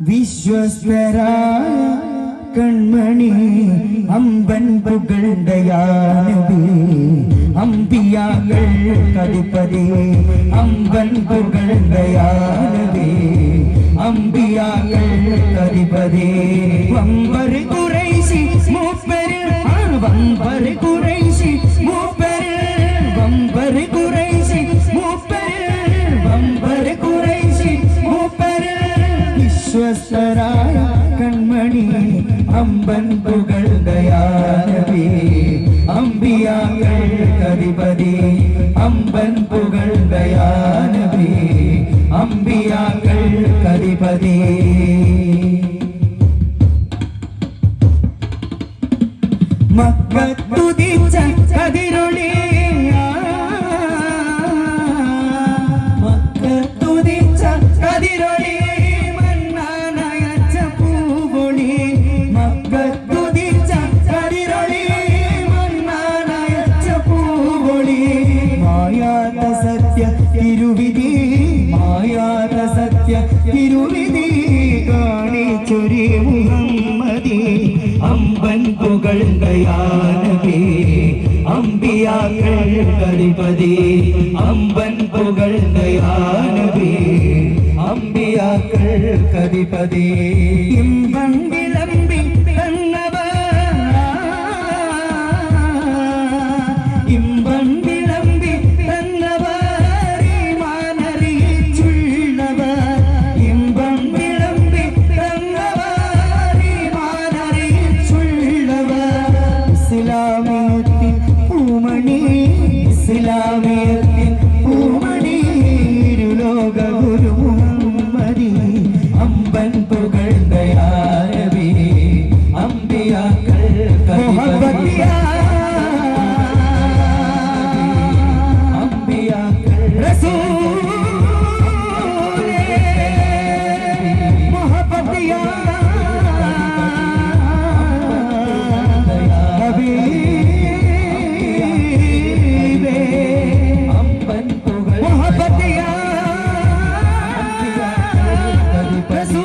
விஸ்வஸ்வரா கண்மணி Amphan புகழ்ந்த யானவே அம்பியாங்கள் கதிப்பதே Amphan புகழ்ந்த யானவே அம்பியாங்கள் கதிப்பதே வம்பரு குறைசி மூப்பெரு வம்பரு കൺമണി അമ്പൻ പുകഴ്ന്തയാനവേ അമ്പിയാകൾ കതിപതി അമ്പൻ പുകഴ്ന്തയാനവേ അമ്പിയാകൾ കതിപതി മക്കത്തുതിച്ച കതിരൊളി മക്കത്തുതിച്ച കതിരൊളി തിരുവിധി മായാത സത്യ തിരുവിധി കാണിച്ചൊരു മുഹമ്മതി അമ്പൻ പുകഴ്കയാനവേ അമ്പിയാക്കൾ കളിപതി അമ്പൻ പുകഴ്കയാനവേ അമ്പിയാക്കൾ കതിപതി ഇമ്പൻ മണി ഇസ്ലാമിയ Jesús.